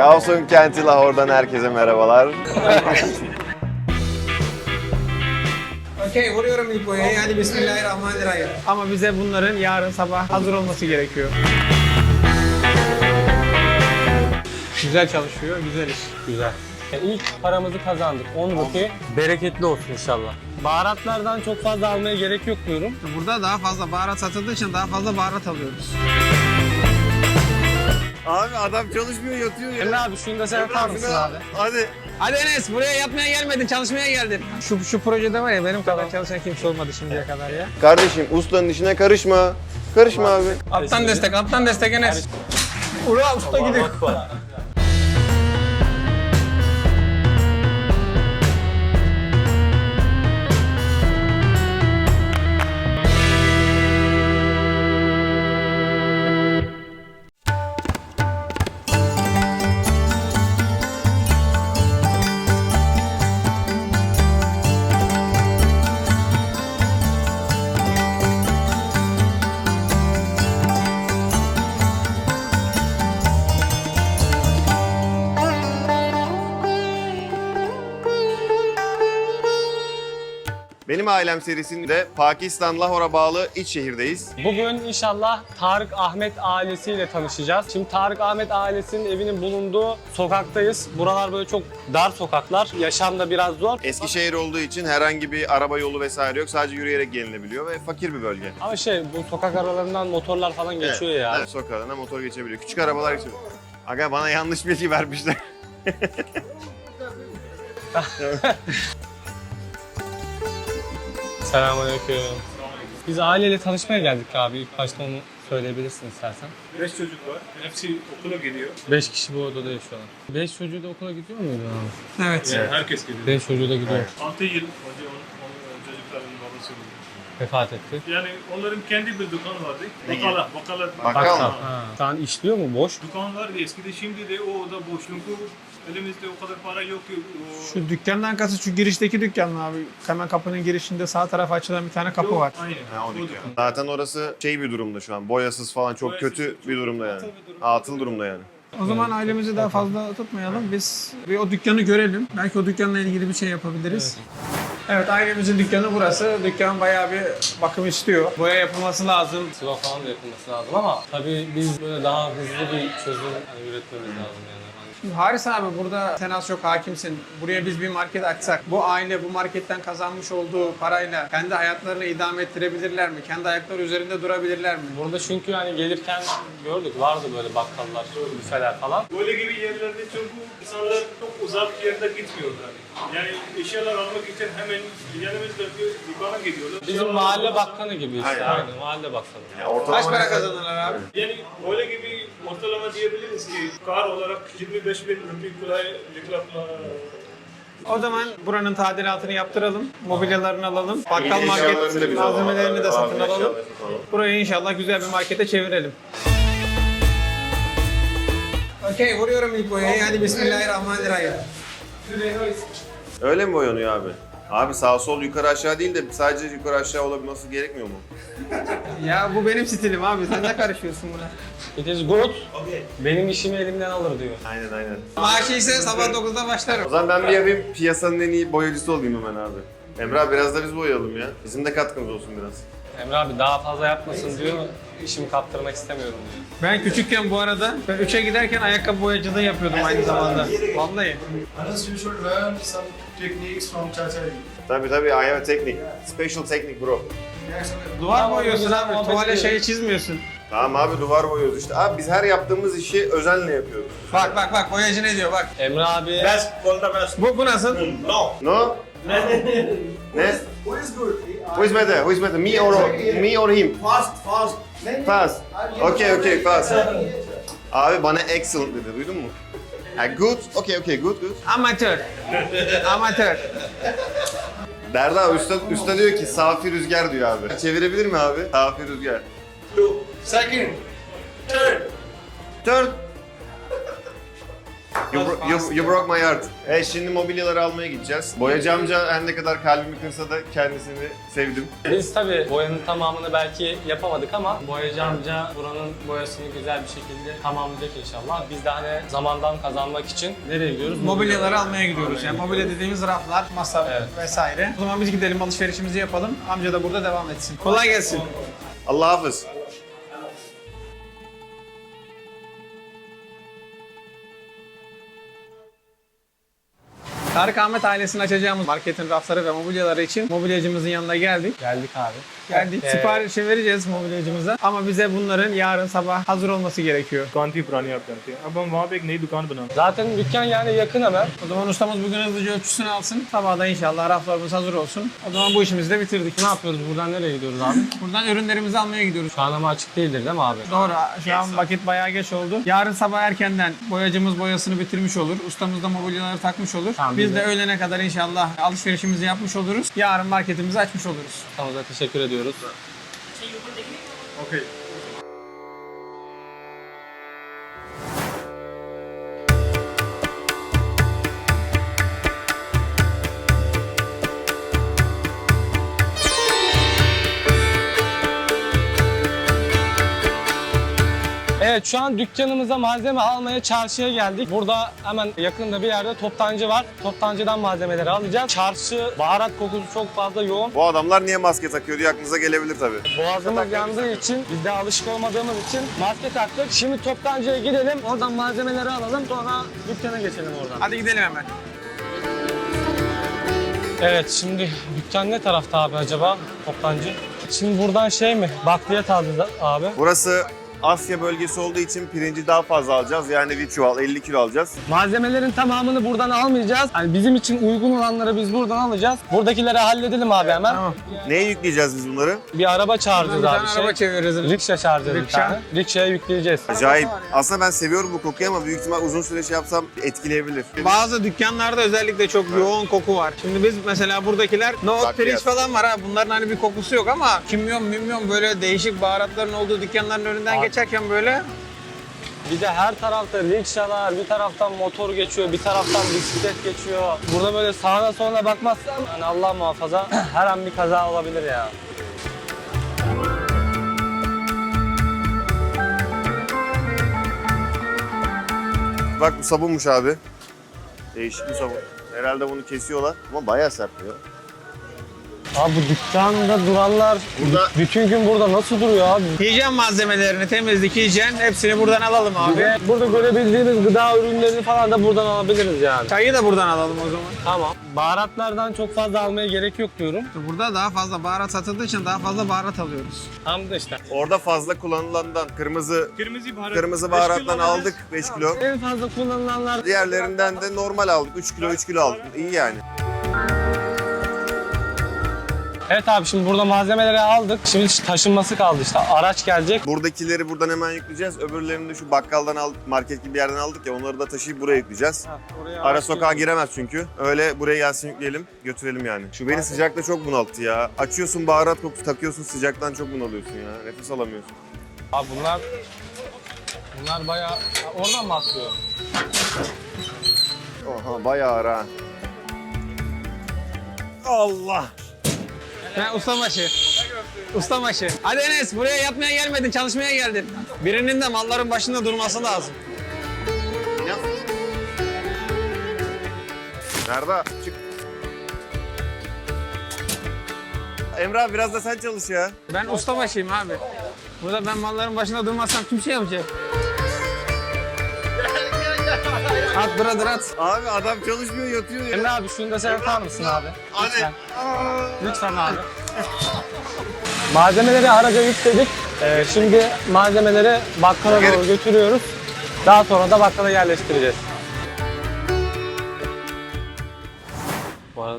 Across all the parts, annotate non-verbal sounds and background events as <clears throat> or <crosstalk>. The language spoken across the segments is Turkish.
Kaos'un kenti Lahor'dan herkese merhabalar. Okey vuruyorum ilk boyayı. Hadi bismillahirrahmanirrahim. Ama bize bunların yarın sabah hazır olması gerekiyor. Güzel çalışıyor, güzel iş. Güzel. İlk paramızı kazandık. 10 rupi. Bereketli olsun inşallah. Baharatlardan çok fazla almaya gerek yok diyorum. Burada daha fazla baharat satıldığı için daha fazla baharat alıyoruz. Abi adam çalışmıyor yatıyor Emre abi şunu da sen atar mısın abi? Hadi. Hadi Enes buraya yatmaya gelmedin, çalışmaya geldin. Şu, şu projede var ya benim kadar çalışan kimse olmadı şimdiye kadar ya. Kardeşim ustanın işine karışma. Karışma abi. Alttan destek, alttan destek Enes. Ura usta gidiyor. Benim ailem serisinde Pakistan Lahor'a bağlı iç şehirdeyiz. Bugün inşallah Tarık Ahmet ailesiyle tanışacağız. Şimdi Tarık Ahmet ailesinin evinin bulunduğu sokaktayız. Buralar böyle çok dar sokaklar. Yaşam da biraz zor. Eskişehir olduğu için herhangi bir araba yolu vesaire yok. Sadece yürüyerek gelinebiliyor ve fakir bir bölge. Ama şey bu sokak aralarından motorlar falan geçiyor evet, ya. Evet, sokağına motor geçebiliyor. Küçük arabalar geçebiliyor. Aga bana yanlış bilgi vermişler. <laughs> Selamünaleyküm. Biz aileyle tanışmaya geldik abi. İlk başta onu söyleyebilirsin istersen. Beş çocuk var. Hepsi okula gidiyor. 5 kişi bu odada yaşıyorlar. 5 çocuğu da okula gidiyor muydu abi? Evet. Yani herkes gidiyor. 5 çocuğu da gidiyor. 6 yıl önce on, on, çocukların babası öldü. Vefat etti. Yani onların kendi bir dükkanı vardı. Bakala, bakala. Bakkal mı? Ha. Şu an işliyor mu? Boş. Dükkan vardı eskide şimdi de o da boş. Çünkü elimizde o kadar para yok ki. O... Şu dükkanın arkası şu girişteki dükkan abi? Hemen kapının girişinde sağ tarafa açılan bir tane kapı Yok, var. Aynen. Ha, o o dükkan. Zaten orası şey bir durumda şu an. Boyasız falan çok Boyasız, kötü bir durumda yani. atıl durumda. Atıl durumda yani. O zaman ailemizi daha fazla tutmayalım. Biz bir o dükkanı görelim. Belki o dükkanla ilgili bir şey yapabiliriz. Evet, ailemizin dükkanı burası. Dükkan bayağı bir bakım istiyor. Boya yapılması lazım. Sıva falan da yapılması lazım ama tabii biz böyle daha hızlı bir çözüm hani üretmemiz lazım yani. Hani Haris abi burada sen az çok hakimsin. Buraya biz bir market açsak, bu aile bu marketten kazanmış olduğu parayla kendi hayatlarını idame ettirebilirler mi? Kendi ayakları üzerinde durabilirler mi? Burada çünkü hani gelirken gördük vardı böyle bakkallar, büfeler falan. Böyle gibi yerlerde çünkü insanlar çok uzak yerde gitmiyorlar. Yani eşyalar almak için hemen yanımızdaki dükkana gidiyorlar. Bizim mahalle bakkanı gibi işte. Aynen. Aynen, mahalle bakkanı. Ya ortalama Kaç para kazanırlar abi? Yani öyle gibi ortalama diyebiliriz ki kar olarak 25 bin rupi kolaylıkla O zaman buranın tadilatını yaptıralım, mobilyalarını alalım, bakkal market biz malzemelerini de satın alalım. satın alalım. Burayı inşallah güzel bir markete çevirelim. Okey, vuruyorum ilk boyayı. Hadi bismillahirrahmanirrahim. Öyle mi boyanıyor abi? Abi sağ sol yukarı aşağı değil de sadece yukarı aşağı olabilmesi gerekmiyor mu? Ya bu benim stilim abi, sen ne karışıyorsun buna? It is good. Benim işimi elimden alır diyor. Aynen aynen. Maaşı ise sabah 9'da O başlarım. zaman ben bir yapayım piyasanın en iyi boyacısı olayım hemen abi. Emre abi biraz da biz boyayalım ya. Bizim de katkımız olsun biraz. Emre abi daha fazla yapmasın diyor. İşimi kaptırmak istemiyorum diyor. Ben küçükken bu arada, ben 3'e giderken ayakkabı boyacılığı yapıyordum aynı zamanda. Vallahi. Anas, you should learn some techniques from Chachaji. Tabii tabii I have a technique. Special technique bro. Duvar boyuyorsun abi, tuvale şeyi çizmiyorsun. Tamam abi duvar boyuyoruz işte. Abi biz her yaptığımız işi özenle yapıyoruz. Bak bak bak, boyacı ne diyor bak. Emre abi Bu, bu nasıl? No? ne? Who is good? Who is better? Who is better? Me or me or him? Fast, fast. Fast. Okay okay fast. Abi bana excellent dedi duydun mu? Ha, good. Okay okay good good. Amatör. <laughs> Amatör. Derda abi usta, usta diyor ki safi rüzgar diyor abi. Çevirebilir mi abi? Safi rüzgar. Two. Second. Third. Third. You, bro- you, you broke my heart. E şimdi mobilyaları almaya gideceğiz. Boyacı amca her ne kadar kalbimi kırsa da kendisini sevdim. Biz tabii boyanın tamamını belki yapamadık ama boyacı amca buranın boyasını güzel bir şekilde tamamlayacak inşallah. Biz de hani zamandan kazanmak için nereye gidiyoruz? Mobilyaları almaya gidiyoruz. Yani mobilya dediğimiz raflar, masa Evet. vesaire. O zaman biz gidelim alışverişimizi yapalım. Amca da burada devam etsin. Kolay gelsin. Allah hafız. Tarık Ahmet ailesinin açacağımız marketin rafları ve mobilyaları için mobilyacımızın yanına geldik. Geldik abi. Geldik. Ee, Siparişi vereceğiz mobilyacımıza. Ama bize bunların yarın sabah hazır olması gerekiyor. दुकान थी पुरानी आप जानते हैं अब हम वहाँ पे एक नई दुकान बना Zaten dükkan yani yakın hemen. O zaman ustamız bugün hızlıca ölçüsünü alsın. Sabah da inşallah raflarımız hazır olsun. O zaman bu işimizi de bitirdik. Ne yapıyoruz? Buradan nereye gidiyoruz abi? <laughs> Buradan ürünlerimizi almaya gidiyoruz. Şu an ama açık değildir değil mi abi? Doğru. Şu an vakit bayağı geç oldu. Yarın sabah erkenden boyacımız boyasını bitirmiş olur. Ustamız da mobilyaları takmış olur. Tamam, Biz güzel. de öğlene kadar inşallah alışverişimizi yapmış oluruz. Yarın marketimizi açmış oluruz. Ustamıza teşekkür ediyoruz. Evet şu an dükkanımıza malzeme almaya çarşıya geldik. Burada hemen yakında bir yerde toptancı var. Toptancıdan malzemeleri alacağız. Çarşı baharat kokusu çok fazla yoğun. Bu adamlar niye maske takıyor diye aklınıza gelebilir tabii. Boğazımız yandığı için, biz de alışık olmadığımız için maske taktık. Şimdi toptancıya gidelim, oradan malzemeleri alalım, sonra dükkana geçelim oradan. Hadi gidelim hemen. Evet, şimdi dükkan ne tarafta abi acaba toptancı? Şimdi buradan şey mi, bakliyat alacağız abi. Burası Asya bölgesi olduğu için pirinci daha fazla alacağız. Yani bir çuval 50 kilo alacağız. Malzemelerin tamamını buradan almayacağız. Yani bizim için uygun olanları biz buradan alacağız. Buradakileri halledelim abi hemen. Tamam. Neye yükleyeceğiz biz bunları? Bir araba Bir çağıracağız tane abi. araba Şey. çeviririz. Rikşa çağıracağız bir Rikşa. tane. Rikşaya yükleyeceğiz. Acayip. Aslında ben seviyorum bu kokuyu ama büyük ihtimal uzun süre şey yapsam etkileyebilir. Bazı dükkanlarda özellikle çok yoğun koku var. Şimdi biz mesela buradakiler nohut Bakliyat. pirinç falan var ha. Bunların hani bir kokusu yok ama kimyon mimyon böyle değişik baharatların olduğu dükkanların önünden Abi. Geçerken böyle Bir de her tarafta rikşalar, bir taraftan motor geçiyor, bir taraftan bisiklet geçiyor. Burada böyle sağına soluna bakmazsan yani Allah muhafaza <clears throat> her an bir kaza olabilir ya. Bak bu sabunmuş abi. Değişik bir sabun. Herhalde bunu kesiyorlar ama bayağı sert ya. Abi bu dükkanda duranlar Burada- bütün gün burada nasıl duruyor abi? Hijyen malzemelerini, temizlik, hijyen hepsini buradan alalım abi. Ve burada görebildiğimiz gıda ürünlerini falan da buradan alabiliriz yani. Çayı da buradan alalım o zaman. Tamam. Baharatlardan çok fazla almaya gerek yok diyorum. Burada daha fazla baharat satıldığı için daha fazla baharat alıyoruz. Tam da işte. Orada fazla kullanılandan kırmızı Kırmızı baharat. kırmızı baharattan aldık 5 kilo. En fazla kullanılanlar Diğerlerinden de normal aldık. 3 kilo 3 kilo aldık. İyi yani. Evet abi şimdi burada malzemeleri aldık. Şimdi taşınması kaldı işte. Araç gelecek. Buradakileri buradan hemen yükleyeceğiz. Öbürlerini de şu bakkaldan aldık, market gibi bir yerden aldık ya onları da taşıyıp buraya yükleyeceğiz. Ara sokağa giremez çünkü. Öyle buraya gelsin yükleyelim, götürelim yani. Şu beni sıcakta çok bunalttı ya. Açıyorsun baharat kokusu takıyorsun sıcaktan çok bunalıyorsun ya. Nefes alamıyorsun. Abi bunlar bunlar bayağı oradan mı atlıyor? Oha bayağı ağır ha. Allah. Ben ustabaşı. Ustabaşı. Hadi Enes buraya yatmaya gelmedin, çalışmaya geldin. Birinin de malların başında durması lazım. Nerede? Çık. Emre abi biraz da sen çalış ya. Ben ustabaşıyım abi. Burada ben malların başında durmazsam kim şey yapacak? At brother at. Abi adam çalışmıyor yatıyor ya. Emre abi şunu da sen yapar mısın abi? Lütfen. Lütfen abi. Malzemeleri araca yükledik. Ee, şimdi malzemeleri bakkala doğru götürüyoruz. Daha sonra da bakkala yerleştireceğiz.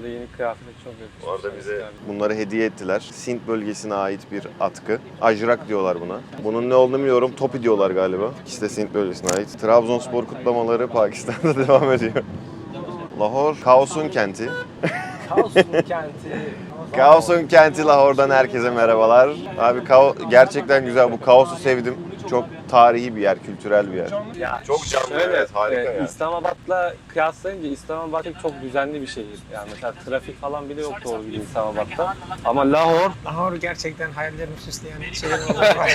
Arada yeni kıyafet çok yakışmış. Bu arada bize bunları hediye ettiler. Sint bölgesine ait bir atkı. Ajrak diyorlar buna. Bunun ne olduğunu bilmiyorum. Topi diyorlar galiba. İkisi de Sint bölgesine ait. Trabzonspor kutlamaları Pakistan'da <laughs> devam ediyor. Lahore, Kaosun kenti. Kaosun <laughs> kenti. Kaosun kenti Lahore'dan herkese merhabalar. Abi kao gerçekten güzel. Bu kaosu sevdim. Çok tarihi bir yer, kültürel bir yer. Ya Çok canlı, şöyle, evet, harika ya. İslamabad'la kıyaslayınca İslamabad çok düzenli bir şehir. Yani mesela trafik falan bile yok doğru gibi İslamabad'da. Ama Lahore Lahore gerçekten hayallerimi süsleyen şehir <laughs> olarak.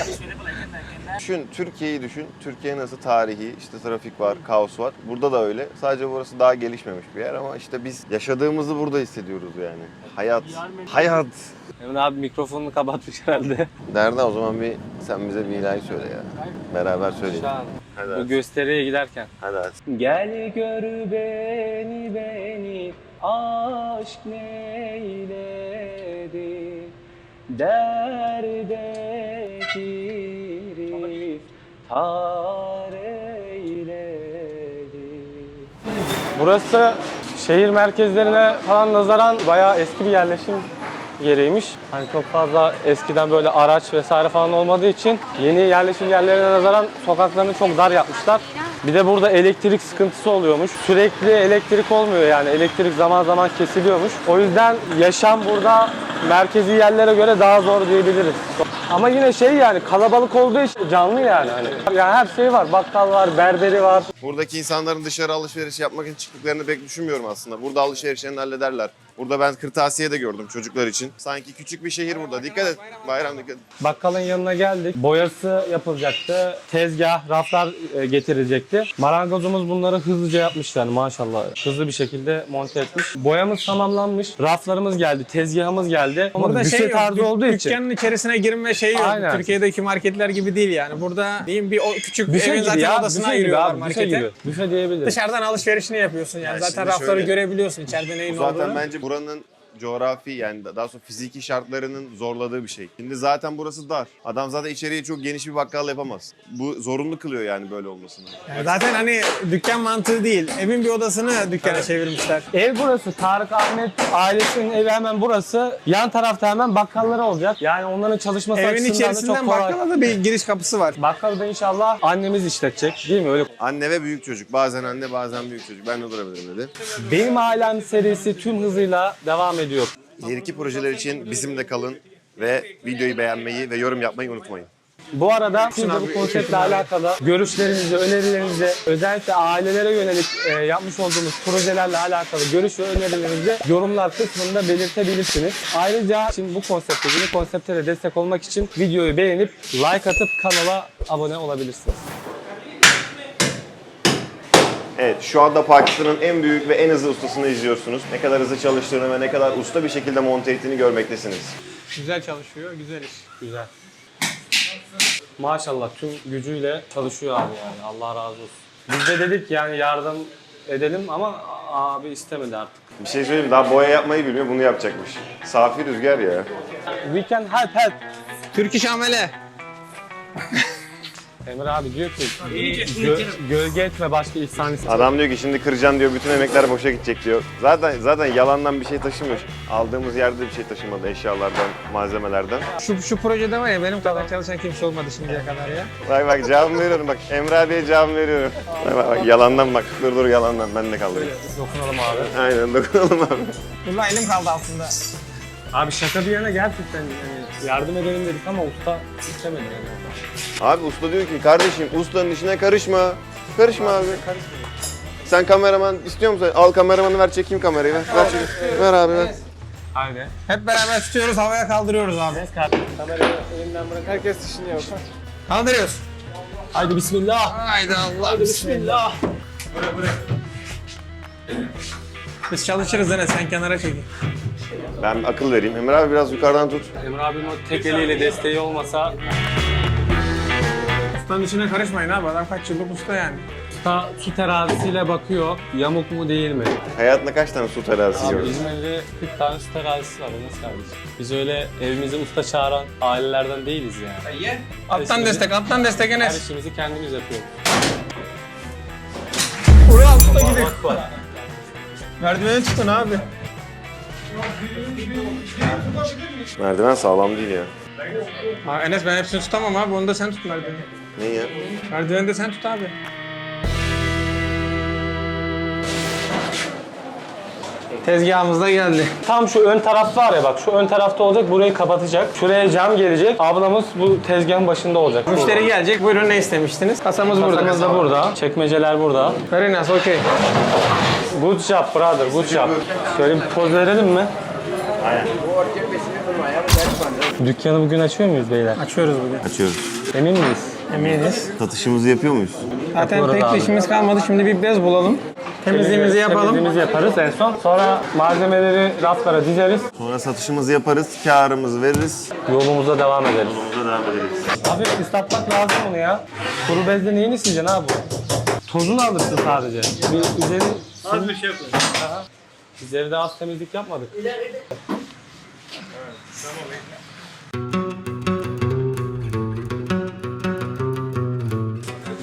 Düşün, Türkiye'yi düşün. Türkiye nasıl tarihi, işte trafik var, kaos var. Burada da öyle. Sadece burası daha gelişmemiş bir yer ama işte biz yaşadığımızı burada hissediyoruz yani. Hayat, hayat. Emre abi mikrofonunu kapatmış herhalde. Nerede o zaman bir sen bize bir ilahi söyle ya. Beraber söyleyelim. Şu an Hadi bu hadi. gösteriye giderken. Hadi hadi. Gel gör beni beni aşk neyledi Derde Burası şehir merkezlerine falan nazaran bayağı eski bir yerleşim yeriymiş. Hani çok fazla eskiden böyle araç vesaire falan olmadığı için yeni yerleşim yerlerine nazaran sokaklarını çok dar yapmışlar. Bir de burada elektrik sıkıntısı oluyormuş. Sürekli elektrik olmuyor yani. Elektrik zaman zaman kesiliyormuş. O yüzden yaşam burada merkezi yerlere göre daha zor diyebiliriz. Ama yine şey yani kalabalık olduğu için canlı yani. Hani yani her şey var. Bakkal var, berberi var. Buradaki insanların dışarı alışveriş yapmak için çıktıklarını pek düşünmüyorum aslında. Burada alışverişlerini hallederler. Burada ben kırtasiye de gördüm çocuklar için. Sanki küçük bir şehir burada. Dikkat et. Bayram dikkat et. Bakkalın yanına geldik. Boyası yapılacaktı. Tezgah, raflar e, getirilecekti. Marangozumuz bunları hızlıca yapmış yani maşallah. Hızlı bir şekilde monte etmiş. Boyamız tamamlanmış. Raflarımız geldi, tezgahımız geldi. Ama Burada büfe şey yok, tarzı dük- olduğu için. dükkanın içerisine girme şeyi yok. Aynen. Türkiye'deki marketler gibi değil yani. Burada diyeyim bir o küçük Büfe evin zaten ya. odasına ayırıyorlar abi. Büfe markete. gibi. Büfe diyebiliriz. Dışarıdan alışverişini yapıyorsun yani. Yani zaten rafları şöyle- görebiliyorsun içeride neyin Bu zaten olduğunu. bence buranın coğrafi yani daha sonra fiziki şartlarının zorladığı bir şey. Şimdi zaten burası dar. Adam zaten içeriye çok geniş bir bakkal yapamaz. Bu zorunlu kılıyor yani böyle olmasını. Yani zaten hani dükkan mantığı değil. Evin bir odasını dükkana çevirmişler. Ev burası. Tarık Ahmet ailesinin evi hemen burası. Yan tarafta hemen bakkalları olacak. Yani onların çalışması Evin açısından da çok içerisinden kolay. bakkala da bir giriş kapısı var. Bakkalı da inşallah annemiz işletecek. Değil mi? Öyle Anne ve büyük çocuk. Bazen anne bazen büyük çocuk. Ben de durabilirim dedi. Benim Ailem serisi tüm hızıyla devam ediyor. İleriki projeler için bizimle kalın ve videoyu beğenmeyi ve yorum yapmayı unutmayın. Bu arada siz de bu konseptle alakalı görüşlerinizi, önerilerinizi, özellikle ailelere yönelik e, yapmış olduğumuz projelerle alakalı görüş ve önerilerinizi yorumlar kısmında belirtebilirsiniz. Ayrıca şimdi bu konsepte, yeni konsepte de destek olmak için videoyu beğenip like atıp kanala abone olabilirsiniz. Evet şu anda Pakistan'ın en büyük ve en hızlı ustasını izliyorsunuz. Ne kadar hızlı çalıştığını ve ne kadar usta bir şekilde monte ettiğini görmektesiniz. Güzel çalışıyor, güzel iş. Güzel. Maşallah tüm gücüyle çalışıyor abi yani. Allah razı olsun. Biz de dedik yani yardım edelim ama abi istemedi artık. Bir şey söyleyeyim daha boya yapmayı bilmiyor bunu yapacakmış. Safi rüzgar ya. We can help help. Türk iş amele. Emre abi diyor ki gö- gölge etme başka ihsan. Adam diyor ki şimdi kıracaksın diyor bütün emekler boşa gidecek diyor. Zaten zaten yalandan bir şey taşımıyor. Aldığımız yerde bir şey taşımadı eşyalardan, malzemelerden. Şu, şu projede var ya benim kadar çalışan kimse olmadı şimdiye kadar ya. Bak bak cevabımı veriyorum bak Emre abiye cevabımı veriyorum. Bak, bak, bak yalandan bak dur dur yalandan ben de kaldım. Dokunalım abi. Aynen dokunalım abi. Vallahi elim kaldı altında. Abi şaka bir yana gerçekten yani yardım edelim dedik ama usta istemedi yani. Abi usta diyor ki kardeşim ustanın işine karışma. Karışma abi. Sen kameraman istiyor musun? Al kameramanı ver çekeyim kamerayı ver. Ver, çekeyim. ver abi ver. Haydi. Hep beraber tutuyoruz, havaya kaldırıyoruz abi. Kardeşim kamerayı elimden bırak. Herkes işini yapar. Kaldırıyoruz. Haydi bismillah. Haydi Allah. Haydi bismillah. Biz çalışırız Enes, sen kenara çekil. Ben akıl vereyim. Emre abi biraz yukarıdan tut. Emre abinin o tek eliyle desteği olmasa Ustanın içine karışmayın abi, adam kaç yıllık usta yani. usta su terazisiyle bakıyor. Yamuk mu değil mi? Hayatında kaç tane su terazisi Abi gördün? bizim evde 40 tane su terazisi var Enes kardeşim. Biz öyle evimize usta çağıran ailelerden değiliz yani. Alttan Her destek, alttan destek Her Enes. işimizi kendimiz yapıyoruz. Buraya altta gidiyor. Merdiveni tutun abi. Merdiven sağlam değil ya. Ha, Enes ben hepsini tutamam abi, onu da sen tut merdiveni. Ne ya? Merdiveni de sen tut abi. Tezgahımız da geldi. Tam şu ön taraf var ya bak şu ön tarafta olacak burayı kapatacak. Şuraya cam gelecek. Ablamız bu tezgahın başında olacak. Müşteri gelecek. Buyurun ne istemiştiniz? Kasamız burada. Kasamız da burada. Çekmeceler burada. Very nice, okay. Good job brother, good job. Şöyle bir poz verelim mi? Dükkanı bugün açıyor muyuz beyler? Açıyoruz bugün. Açıyoruz. Emin miyiz? Eminiz. Satışımızı yapıyor muyuz? Zaten Yapıyoruz abi. bir işimiz kalmadı. Şimdi bir bez bulalım. Temizliğimizi yapalım. Temizliğimizi yaparız en son. Sonra malzemeleri raflara dizeriz. Sonra satışımızı yaparız, karımızı veririz. Yolumuza devam ederiz. Yolumuza devam ederiz. Abi ıslatmak lazım onu ya. Kuru bezle neyini sileceksin abi? Tozunu alırsın sadece. Bir üzeri... Az bir şey yapın. Üzerinde az temizlik yapmadık.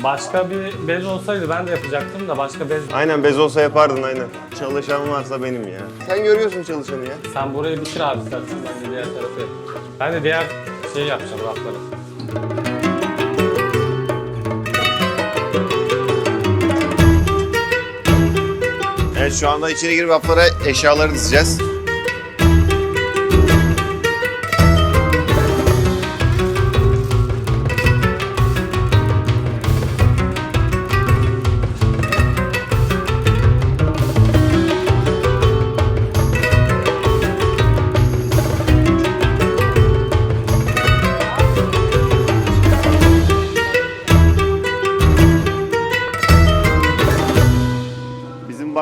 Başka bir bez olsaydı ben de yapacaktım da başka bez... Aynen bez olsa yapardın aynen. Çalışan varsa benim ya. Sen görüyorsun çalışanı ya. Sen burayı bitir abi istersen ben de diğer tarafı. Ben de diğer şeyi yapacağım rafları. Evet şu anda içeri girip raflara eşyaları dizeceğiz.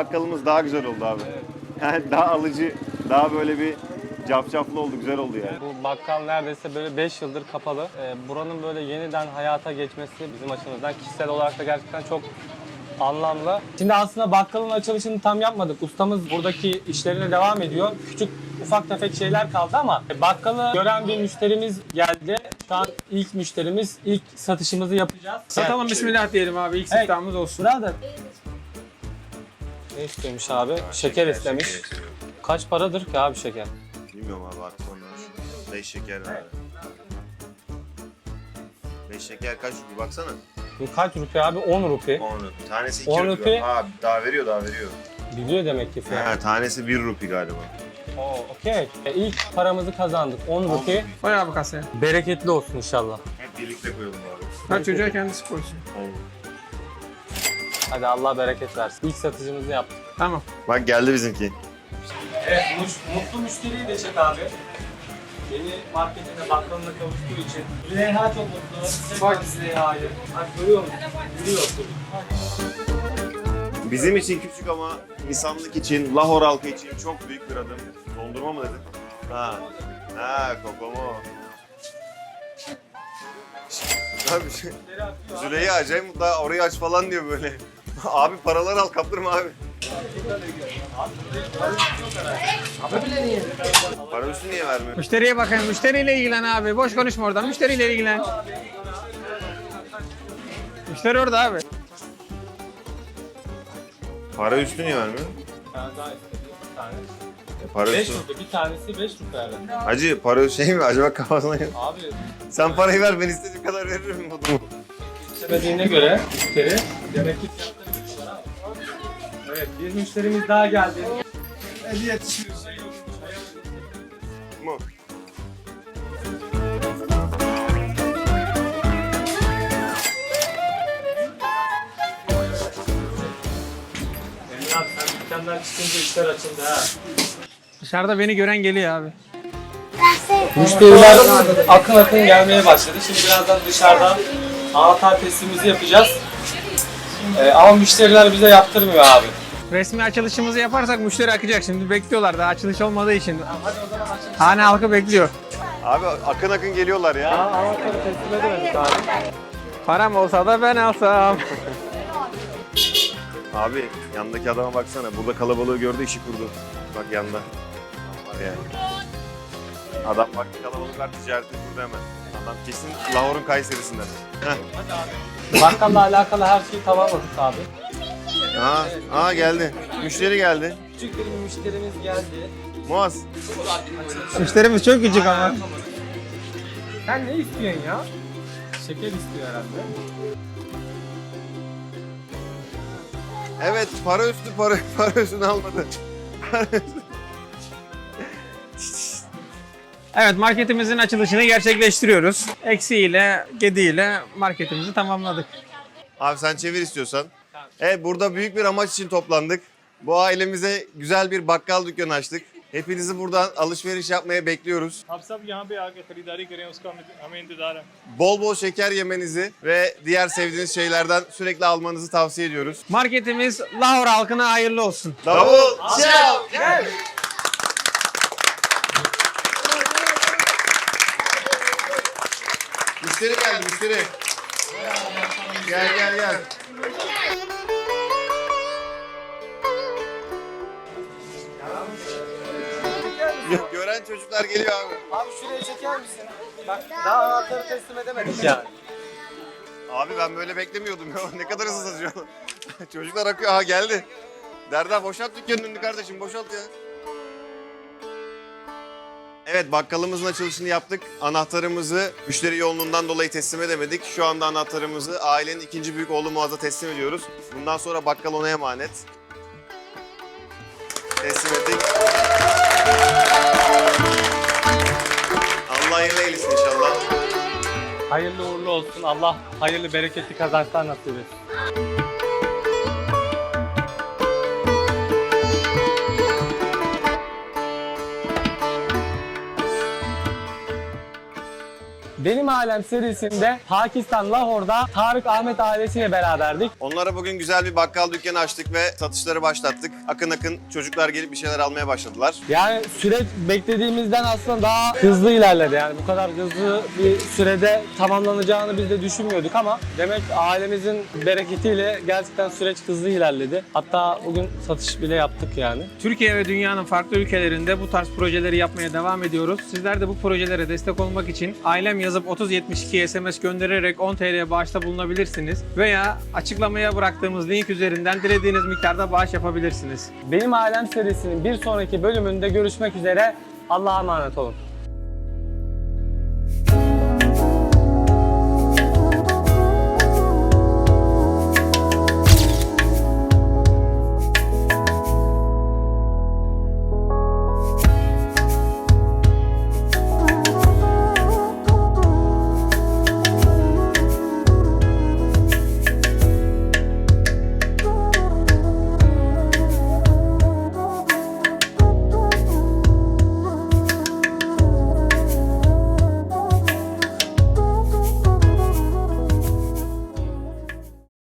Bakkalımız daha güzel oldu abi. Yani daha alıcı, daha böyle bir cafcaflı oldu, güzel oldu yani. Bu bakkal neredeyse böyle 5 yıldır kapalı. Ee, buranın böyle yeniden hayata geçmesi bizim açımızdan kişisel olarak da gerçekten çok anlamlı. Şimdi aslında bakkalın açılışını tam yapmadık. Ustamız buradaki işlerine devam ediyor. Küçük ufak tefek şeyler kaldı ama bakkalı gören bir müşterimiz geldi. Şu an ilk müşterimiz, ilk satışımızı yapacağız. Satalım bismillah diyelim abi. İlk Evet. siftahımız olsun. Brother. Ne istemiş abi? Şeker istemiş. Kaç paradır ki abi şeker? Bilmiyorum abi artık onlar. 5 şeker var. 5 şeker kaç rupi baksana. Bu kaç rupi abi? 10 rupi. 10 rupi. Tanesi 2 On rupi. rupi. Ha daha veriyor daha veriyor. Biliyor demek ki fiyat. Ha, tanesi 1 rupi galiba. Oo, okey. E, ilk paramızı kazandık. 10 rupi. Koy abi kasaya. Bereketli olsun inşallah. Hep birlikte koyalım abi. Her çocuğa kendisi koysun. Aynen. Hadi Allah bereket versin. İlk satıcımızı yaptık. Tamam. Bak geldi bizimki. Evet, mutlu müşteriyi de çek abi. Yeni marketine bakkalına kavuştuğu için. Züleyha çok mutlu. Bak Züleyha'yı. Bak görüyor musun? Gülüyorsun. Bizim için küçük ama insanlık için, Lahor halkı için çok büyük bir adım. Dondurma mı dedin? Ha. Ha, kokomo. Abi şey- Züleyha acayip mutlu. Ha, Orayı aç falan diyor böyle. Abi paraları al kaptırma abi. Para üstü niye vermiyor? Müşteriye bakın. Müşteriyle ilgilen abi. Boş konuşma oradan. Müşteriyle ilgilen. Müşteri orada abi. Para üstü niye vermiyor? Ben daha istedim. Bir tane. E, para 5 üstü. rupi. Bir tanesi 5 rupi herhalde. Hacı para üstü şey mi? Acaba kafasına... Abi Sen parayı ver ben istediğim kadar veririm bunu. istemediğine göre müşteri demek ki. Evet bir müşterimiz daha geldi. Mu? Emre abi sen dükkandan çıkınca işler açıldı ha. Dışarıda beni gören geliyor abi. Müşteriler akın akın gelmeye başladı. Şimdi birazdan dışarıdan anahtar testimizi yapacağız. Ee, ama müşteriler bize yaptırmıyor abi. Resmi açılışımızı yaparsak müşteri akacak. Şimdi bekliyorlar daha açılış olmadığı için. Hane halkı bekliyor. Abi akın akın geliyorlar ya. Anahtarı teslim edemedik abi. Param olsa da ben alsam. Abi yandaki adama baksana. Burada kalabalığı gördü işi kurdu. Bak yanda. Yani. Adam bak kalabalık var ticareti kurdu hemen. Adam kesin Lahor'un Kayseri'sinden. Heh. Bakkalla alakalı her şeyi tamamladık abi. Aa, aa geldi. Müşteri geldi. Küçük bir müşterimiz geldi. Muaz. Müşterimiz çok küçük ama. Sen ne istiyorsun ya? Şeker istiyor herhalde. Evet para üstü para, <laughs> para üstünü almadı. Evet marketimizin açılışını gerçekleştiriyoruz. Eksi ile Gedi ile marketimizi tamamladık. Abi sen çevir istiyorsan. Evet burada büyük bir amaç için toplandık. Bu ailemize güzel bir bakkal dükkanı açtık. Hepinizi buradan alışveriş yapmaya bekliyoruz. आप सब यहाँ पे आके खरीदारी करें उसका हमें हमें इंतजार है Bol bol şeker yemenizi ve diğer sevdiğiniz şeylerden sürekli almanızı tavsiye ediyoruz. Marketimiz Lahore halkına hayırlı olsun. Davul! Çal! Müşteri geldi müşteri. Gel gel gel. Gören çocuklar geliyor abi. Abi şuraya çeker misin? Bak daha anahtarı teslim edemedik yani. Abi ben böyle beklemiyordum ya. <laughs> Ne kadar hızlı satıyor. <laughs> Çocuklar akıyor. Aha geldi. Derda boşalt dükkanın önünü kardeşim boşalt ya. Evet bakkalımızın açılışını yaptık. Anahtarımızı müşteri yoğunluğundan dolayı teslim edemedik. Şu anda anahtarımızı ailenin ikinci büyük oğlu Muaz'a teslim ediyoruz. Bundan sonra bakkal ona emanet. Teslim ettik. Eylesin inşallah. Hayırlı uğurlu olsun. Allah hayırlı bereketli kazançlar nasip etsin. Benim Alem serisinde Pakistan Lahor'da Tarık Ahmet ailesiyle beraberdik. Onlara bugün güzel bir bakkal dükkanı açtık ve satışları başlattık. Akın akın çocuklar gelip bir şeyler almaya başladılar. Yani süreç beklediğimizden aslında daha hızlı ilerledi. Yani bu kadar hızlı bir sürede tamamlanacağını biz de düşünmüyorduk ama demek ailemizin bereketiyle gerçekten süreç hızlı ilerledi. Hatta bugün satış bile yaptık yani. Türkiye ve dünyanın farklı ülkelerinde bu tarz projeleri yapmaya devam ediyoruz. Sizler de bu projelere destek olmak için ailem yazıp 3072 SMS göndererek 10 TL bağışta bulunabilirsiniz. Veya açıklamaya bıraktığımız link üzerinden dilediğiniz miktarda bağış yapabilirsiniz. Benim Ailem serisinin bir sonraki bölümünde görüşmek üzere. Allah'a emanet olun.